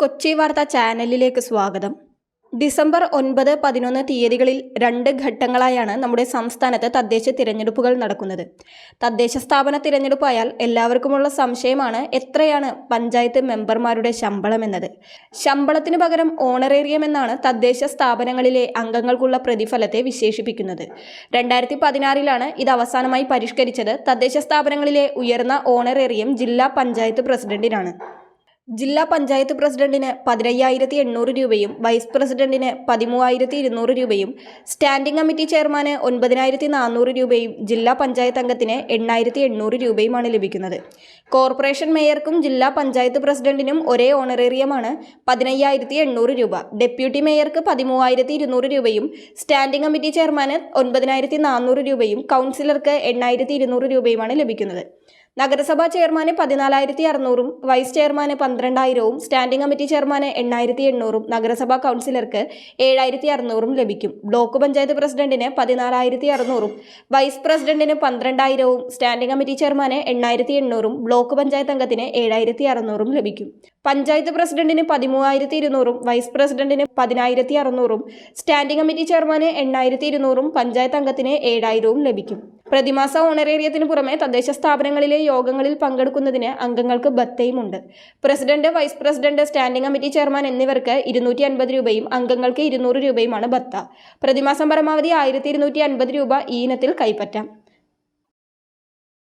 കൊച്ചി വാർത്ത ചാനലിലേക്ക് സ്വാഗതം. ഡിസംബർ ഒൻപത് പതിനൊന്ന് തീയതികളിൽ രണ്ട് ഘട്ടങ്ങളായാണ് നമ്മുടെ സംസ്ഥാനത്ത് തദ്ദേശ തിരഞ്ഞെടുപ്പുകൾ നടക്കുന്നത്. തദ്ദേശ സ്ഥാപന തിരഞ്ഞെടുപ്പായാൽ എല്ലാവർക്കുമുള്ള സംശയമാണ് എത്രയാണ് പഞ്ചായത്ത് മെമ്പർമാരുടെ ശമ്പളം എന്നത്. ശമ്പളത്തിന് പകരം ഓണറേറിയം എന്നാണ് തദ്ദേശ സ്ഥാപനങ്ങളിലെ അംഗങ്ങൾക്കുള്ള പ്രതിഫലത്തെ വിശേഷിപ്പിക്കുന്നത്. രണ്ടായിരത്തി പതിനാറിലാണ് ഇത് അവസാനമായി പരിഷ്കരിച്ചത്. തദ്ദേശ സ്ഥാപനങ്ങളിലെ ഉയർന്ന ഓണറേറിയം ജില്ലാ പഞ്ചായത്ത് പ്രസിഡന്റിനാണ്. ജില്ലാ പഞ്ചായത്ത് പ്രസിഡന്റിന് പതിനയ്യായിരത്തി എണ്ണൂറ് രൂപയും വൈസ് പ്രസിഡന്റിന് പതിമൂവായിരത്തി ഇരുന്നൂറ് രൂപയും സ്റ്റാൻഡിംഗ് കമ്മിറ്റി ചെയർമാന് ഒൻപതിനായിരത്തി നാനൂറ് രൂപയും ജില്ലാ പഞ്ചായത്ത് അംഗത്തിന് എണ്ണായിരത്തി എണ്ണൂറ് രൂപയുമാണ് ലഭിക്കുന്നത്. കോർപ്പറേഷൻ മേയർക്കും ജില്ലാ പഞ്ചായത്ത് പ്രസിഡന്റിനും ഒരേ ഓണറേറിയമാണ് പതിനയ്യായിരത്തി എണ്ണൂറ് രൂപ. ഡെപ്യൂട്ടി മേയർക്ക് പതിമൂവായിരത്തി ഇരുന്നൂറ് രൂപയും സ്റ്റാൻഡിംഗ് കമ്മിറ്റി ചെയർമാന് ഒൻപതിനായിരത്തി നാനൂറ് രൂപയും കൗൺസിലർക്ക് എണ്ണായിരത്തി ഇരുന്നൂറ് രൂപയുമാണ് ലഭിക്കുന്നത്. നഗരസഭാ ചെയർമാന് പതിനാലായിരത്തി അറുന്നൂറും വൈസ് ചെയർമാന് പന്ത്രണ്ടായിരവും സ്റ്റാൻഡിംഗ് കമ്മിറ്റി ചെയർമാന് എണ്ണായിരത്തി എണ്ണൂറും നഗരസഭാ കൗൺസിലർക്ക് ഏഴായിരത്തി അറുന്നൂറും ലഭിക്കും. ബ്ലോക്ക് പഞ്ചായത്ത് പ്രസിഡന്റിന് പതിനാലായിരത്തി അറുന്നൂറും വൈസ് പ്രസിഡന്റിന് പന്ത്രണ്ടായിരവും സ്റ്റാൻഡിംഗ് കമ്മിറ്റി ചെയർമാന് എണ്ണായിരത്തി എണ്ണൂറും ബ്ലോക്ക് പഞ്ചായത്ത് അംഗത്തിന് ഏഴായിരത്തി അറുന്നൂറും ലഭിക്കും. പഞ്ചായത്ത് പ്രസിഡന്റിന് പതിമൂവായിരത്തി ഇരുന്നൂറും വൈസ് പ്രസിഡന്റിന് പതിനായിരത്തി അറുന്നൂറും സ്റ്റാൻഡിംഗ് കമ്മിറ്റി ചെയർമാന് എണ്ണായിരത്തി ഇരുന്നൂറും പഞ്ചായത്ത് അംഗത്തിന് ഏഴായിരവും ലഭിക്കും. പ്രതിമാസ ഓണറേറിയത്തിന് പുറമെ തദ്ദേശ സ്ഥാപനങ്ങളിലെ യോഗങ്ങളിൽ പങ്കെടുക്കുന്നതിന് അംഗങ്ങൾക്ക് ബത്തയുമുണ്ട്. President vice president standing committee chairman എന്നിവർക്ക് ഇരുന്നൂറ്റി അൻപത് രൂപയും അംഗങ്ങൾക്ക് ഇരുന്നൂറ് രൂപയുമാണ് ബത്ത. പ്രതിമാസം പരമാവധി ആയിരത്തി രൂപ ഈ ഇനത്തിൽ കൈപ്പറ്റാം.